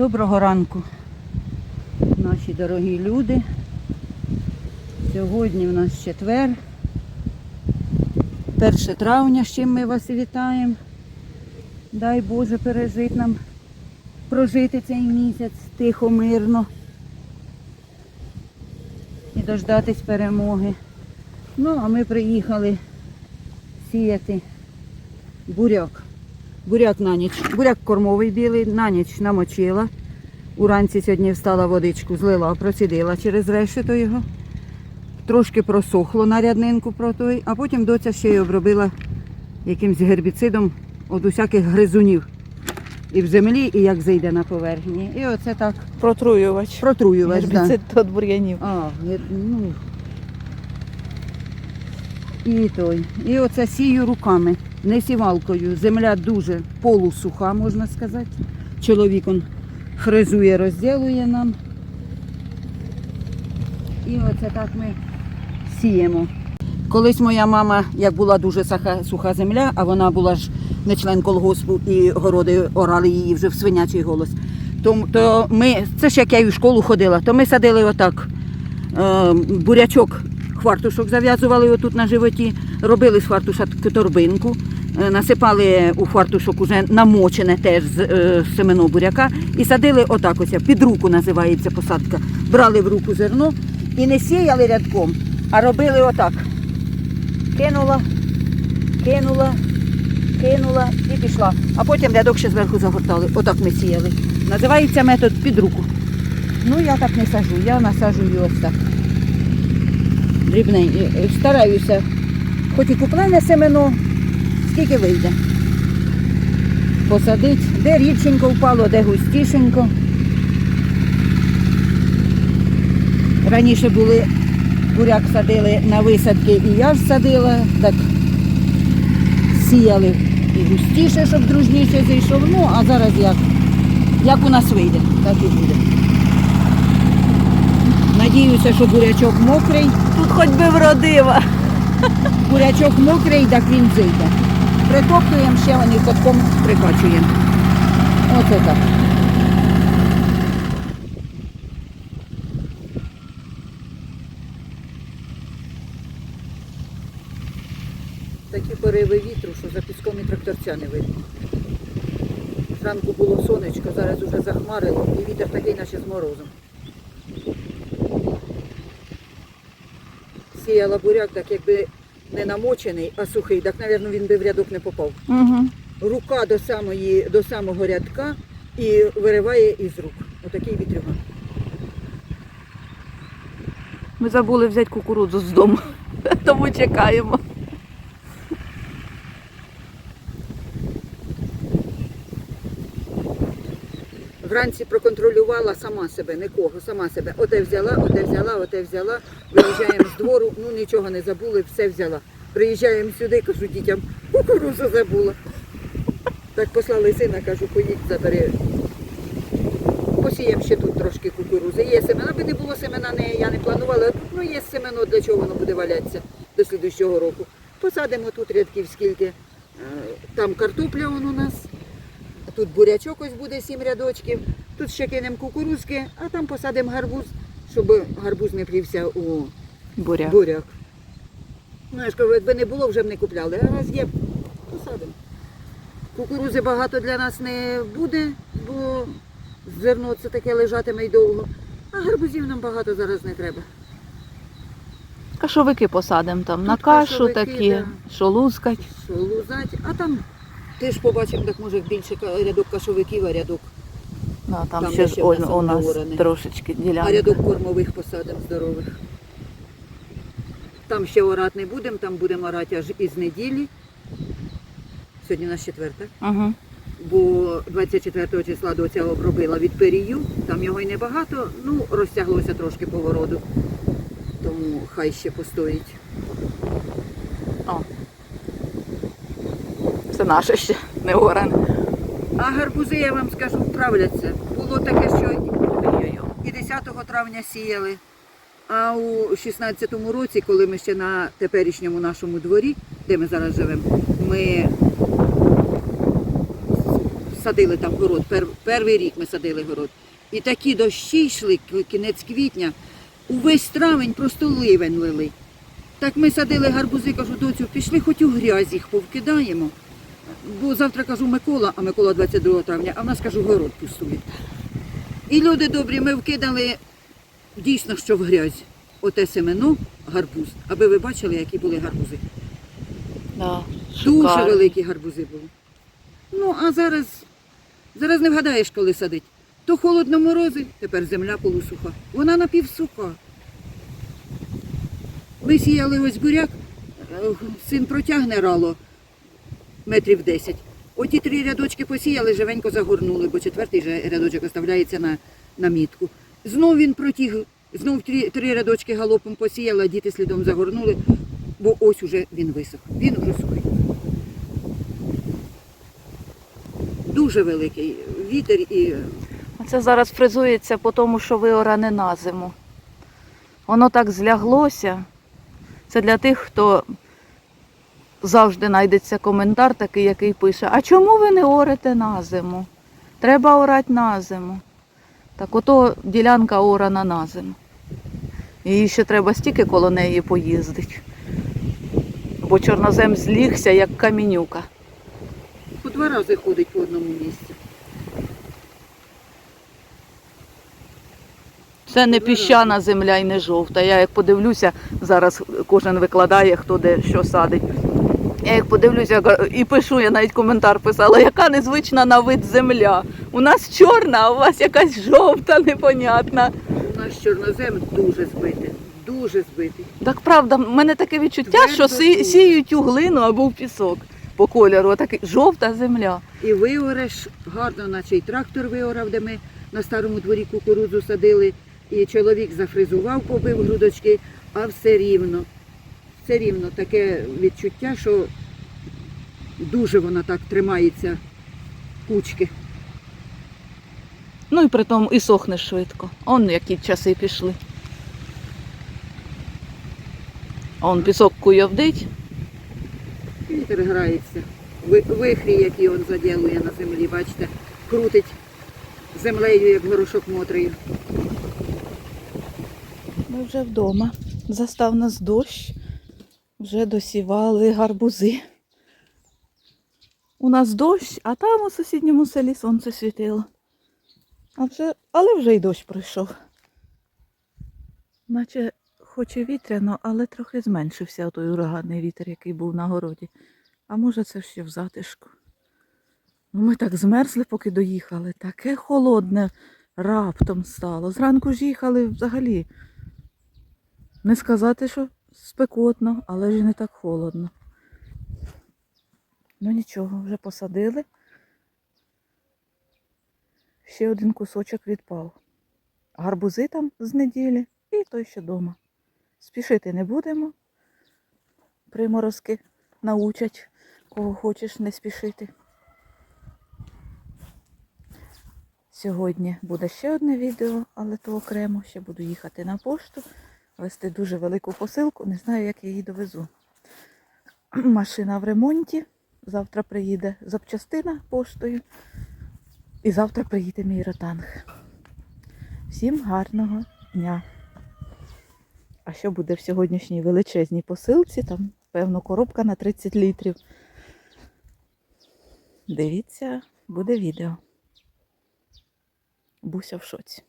Доброго ранку, наші дорогі люди. Сьогодні в нас четвер, 1 травня, з чим ми вас вітаємо. Дай Боже пережити нам, прожити цей місяць тихо, мирно і дождатись перемоги. Ну, а ми приїхали сіяти буряк. Буряк на ніч. Буряк кормовий білий, на ніч намочила. Уранці сьогодні встала водичку, злила, процідила через решето його. Трошки просохло на ряднинку про той, а потім доця ще й обробила якимсь гербіцидом від усяких гризунів. І в землі, і як зайде на поверхні. І оце так Протруювач. протруювач. Гербіцид від бур'янів. А, ну. І той. І оце сію руками, не сівалкою. Земля дуже полусуха, можна сказати. Чоловік он фрезує, розділує нам. І оце так ми сіємо. Колись моя мама, як була дуже саха, суха земля, а вона була ж не член колгоспу і городи орали її вже в свинячий голос. То, то ми, це ж як я і в школу ходила, то ми садили отак е, бурячок, хвартушок зав'язували отут на животі, робили з хвартуша торбинку, насипали у хвартушок уже намочене теж з е, семено буряка і садили отак ось, під руку називається посадка. Брали в руку зерно і не сіяли рядком, а робили отак. Кинула, кинула, кинула і пішла. А потім рядок ще зверху загортали. Отак ми сіяли. Називається метод під руку. Ну я так не сажу, я насаджую ось так. Дрібненько. Стараюся. Хоч і куплене семено, скільки вийде. Посадить, де рідшенько впало, де густішенько. Раніше були буряк садили на висадки і я ж садила, так сіяли і густіше, щоб дружніше зайшов. Ну, а зараз як? Як у нас вийде, так і буде. Надіюся, що бурячок мокрий. Тут хоч би вродила. Бурячок мокрий, так він зійде. Притоптуємо ще вони котком прикачуємо. Оце так. Такі пориви вітру, що за піском і тракторця не видно. Зранку було сонечко, зараз уже захмарило і вітер такий, наче з морозом. Сіяла буряк, так якби не намочений, а сухий, так, мабуть, він би в рядок не попав. Угу. Рука до, самої, до самого рядка і вириває із рук. Отакий вітрюган. Ми забули взяти кукурудзу з дому, тому чекаємо. Вранці проконтролювала сама себе, нікого, сама себе. Оте взяла, оте взяла, оте взяла. Виїжджаємо з двору, ну нічого не забули, все взяла. Приїжджаємо сюди, кажу дітям, кукурузу забула. Так послали сина, кажу, поїдь, забери. Посіємо ще тут трошки кукурузи. Є семена, аби не було семена, не, я не планувала. Ну є семено, для чого воно буде валятися до слідущого року. Посадимо тут рядків скільки. Е, Там картопля он у нас. Тут бурячок ось буде сім рядочків. Тут ще кинемо кукурузки, а там посадимо гарбуз, щоб гарбуз не плівся у Буря. буряк. Ну, я ж кажу, якби не було, вже б не купляли. А раз є, посадимо. Кукурузи багато для нас не буде, бо зерно це таке лежатиме й довго. А гарбузів нам багато зараз не треба. Кашовики посадимо там на кашу кашовики, такі, да. що лускать. Що лузать, а там теж побачимо, так може більше рядок кашовиків, а рядок, Да, там, Там ще ж у нас трошечки а рядок кормових посадимо здорових. Там ще орати не будемо, там будемо орати аж із неділі. Сьогодні у нас четверта. Угу. бо 24 числа доця обробила від перію, там його й небагато, ну розтяглося трошки повороду, тому хай ще постоїть. О. Це наше ще не оране. А гарбузи, я вам скажу, вправляться. Було таке, що і 10 травня сіяли, а у 16-му році, коли ми ще на теперішньому нашому дворі, де ми зараз живемо, ми садили там город. Пер, перший рік ми садили город. І такі дощі йшли, кінець квітня, увесь травень просто ливень лили. Так ми садили гарбузи, кажу, доцю, пішли хоч у грязь їх повкидаємо. Бо завтра кажу Микола, а Микола 22 травня, а в нас кажу, город пустує. І люди добрі, ми вкидали дійсно, що в грязь. Оте семено, гарбуз. Аби ви бачили, які були гарбузи. Да, Дуже великі гарбузи були. Ну, а зараз, зараз не вгадаєш, коли садить. То холодно морози, тепер земля полусуха. Вона напівсуха. Ми сіяли ось буряк, е, син протягне рало метрів 10. Оті три рядочки посіяли, живенько загорнули, бо четвертий же рядочок оставляється на, на мітку. Знов він протіг, знов три, три рядочки галопом посіяли, а діти слідом загорнули, бо ось уже він висох. Він уже сухий. Дуже великий вітер і Це зараз фризується по тому, що виоране на зиму. Воно так зляглося. Це для тих, хто завжди знайдеться коментар такий, який пише: А чому ви не орете на зиму? Треба орати на зиму. Так ото ділянка орана на зиму. Її ще треба стільки коло неї поїздити. Бо чорнозем злігся, як камінюка. по два рази ходить по одному місці. Це не піщана земля і не жовта. Я як подивлюся, зараз кожен викладає, хто де що садить. Я як подивлюся і пишу, я навіть коментар писала, яка незвична на вид земля. У нас чорна, а у вас якась жовта, непонятна. У нас чорнозем дуже збитий, дуже збитий. Так правда, в мене таке відчуття, Твердо що дуже. сіють у глину або в пісок по кольору. Такий жовта земля. І виореш гарно, наче й трактор виорав, де ми на старому дворі кукурудзу садили, і чоловік зафризував, побив грудочки, а все рівно. Все рівно таке відчуття, що дуже вона так тримається кучки. Ну і при тому і сохне швидко. Он які часи пішли. Он пісок куйовдить. Вітер грається. Ви- Вихрі, які він заділує на землі, бачите, крутить землею, як горошок мотрою. Ми вже вдома. Застав нас дощ. Вже досівали гарбузи. У нас дощ, а там у сусідньому селі сонце світило. А вже, але вже й дощ пройшов. Наче хоч і вітряно, але трохи зменшився той ураганний вітер, який був на городі. А може це ще в затишку. Ну, ми так змерзли, поки доїхали. Таке холодне раптом стало. Зранку ж їхали взагалі. Не сказати, що спекотно, але ж не так холодно. Ну нічого, вже посадили. Ще один кусочок відпав. Гарбузи там з неділі і той ще дома. Спішити не будемо. Приморозки научать, кого хочеш не спішити. Сьогодні буде ще одне відео, але то окремо. Ще буду їхати на пошту, вести дуже велику посилку, не знаю, як я її довезу. Машина в ремонті. Завтра приїде запчастина поштою. І завтра приїде мій ротанг. Всім гарного дня! А що буде в сьогоднішній величезній посилці? Там, певно, коробка на 30 літрів. Дивіться, буде відео. Буся в шоці.